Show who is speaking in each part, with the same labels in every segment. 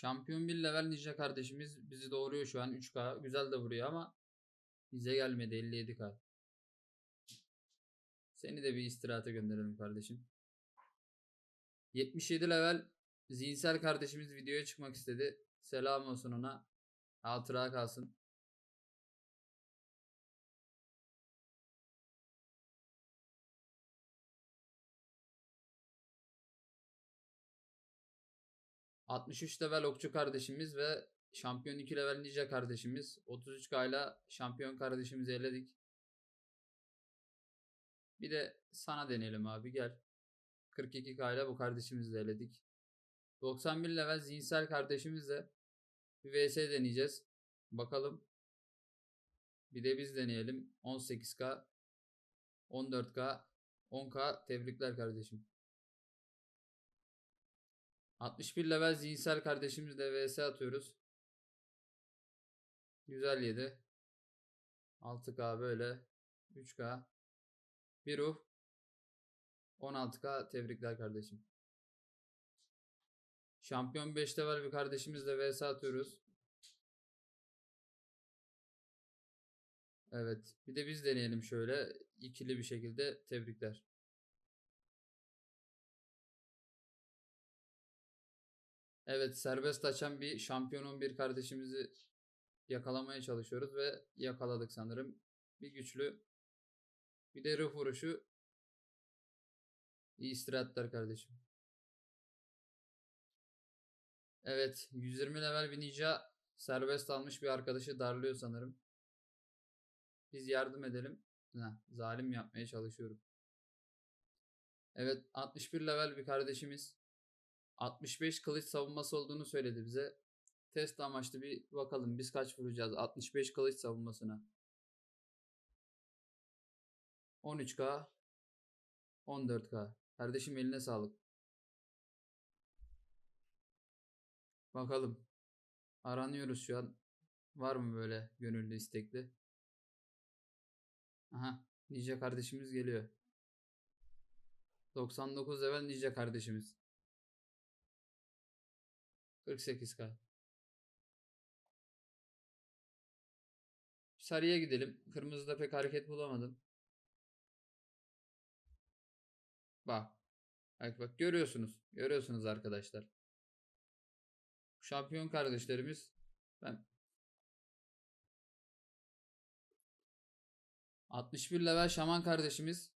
Speaker 1: Şampiyon bir level Ninja kardeşimiz bizi doğuruyor şu an 3K. Güzel de vuruyor ama bize gelmedi 57K. Seni de bir istirahata gönderelim kardeşim. 77 level zihinsel kardeşimiz videoya çıkmak istedi. Selam olsun ona. Hatıra kalsın. ...63 level okçu kardeşimiz ve... ...şampiyon 2 level ninja kardeşimiz... ...33K ile şampiyon kardeşimizi eledik. Bir de sana deneyelim abi gel. 42K ile bu kardeşimizi de eledik. 91 level zihinsel kardeşimizle bir VS deneyeceğiz. Bakalım. Bir de biz deneyelim. 18K 14K 10K tebrikler kardeşim. 61 level zihinsel kardeşimizle VS atıyoruz. Güzel yedi. 6K böyle. 3K. Bir ruh. 16K tebrikler kardeşim. Şampiyon 5 level bir kardeşimizle vs atıyoruz. Evet. Bir de biz deneyelim şöyle. ikili bir şekilde tebrikler. Evet serbest açan bir şampiyonun bir kardeşimizi yakalamaya çalışıyoruz ve yakaladık sanırım. Bir güçlü bir de ruh vuruşu. İyi istirahatler kardeşim. Evet 120 level bir ninja serbest almış bir arkadaşı darlıyor sanırım. Biz yardım edelim. Heh, zalim yapmaya çalışıyorum. Evet 61 level bir kardeşimiz 65 kılıç savunması olduğunu söyledi bize. Test amaçlı bir bakalım biz kaç vuracağız 65 kılıç savunmasına. 13K 14K. Kardeşim eline sağlık. Bakalım. Aranıyoruz şu an. Var mı böyle gönüllü istekli? Aha. Nice kardeşimiz geliyor. 99 level Nice kardeşimiz. 48k. Sarıya gidelim. Kırmızıda pek hareket bulamadım. Bak. Bak bak görüyorsunuz. Görüyorsunuz arkadaşlar. Şampiyon kardeşlerimiz ben 61 level şaman kardeşimiz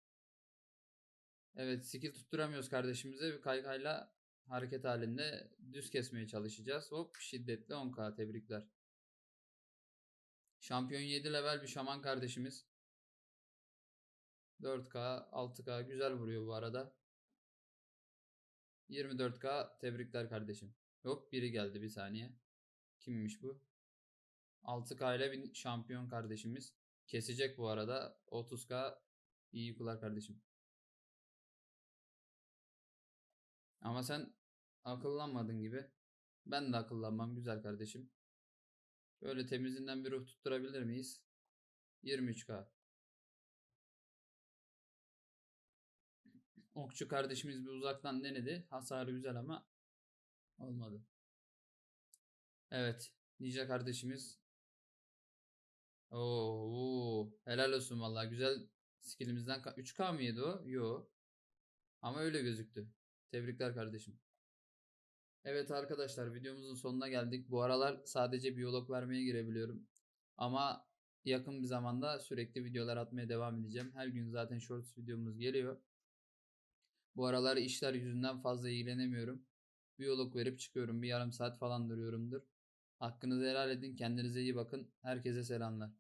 Speaker 1: Evet skill tutturamıyoruz kardeşimize bir kaykayla hareket halinde düz kesmeye çalışacağız. Hop şiddetli 10k tebrikler. Şampiyon 7 level bir şaman kardeşimiz. 4K 6K güzel vuruyor bu arada. 24K tebrikler kardeşim. Yok biri geldi bir saniye. Kimmiş bu? 6K ile bir şampiyon kardeşimiz. Kesecek bu arada. 30K iyi kular kardeşim. Ama sen akıllanmadın gibi. Ben de akıllanmam güzel kardeşim. Böyle temizinden bir ruh tutturabilir miyiz? 23K. Okçu kardeşimiz bir uzaktan denedi. Hasarı güzel ama olmadı. Evet. Ninja kardeşimiz. Oo, helal olsun vallahi güzel skillimizden 3K mı o? Yo. Ama öyle gözüktü. Tebrikler kardeşim. Evet arkadaşlar videomuzun sonuna geldik. Bu aralar sadece biyolog vermeye girebiliyorum. Ama yakın bir zamanda sürekli videolar atmaya devam edeceğim. Her gün zaten shorts videomuz geliyor. Bu aralar işler yüzünden fazla ilgilenemiyorum. Biyolog verip çıkıyorum. Bir yarım saat falan duruyorumdur. Hakkınızı helal edin. Kendinize iyi bakın. Herkese selamlar.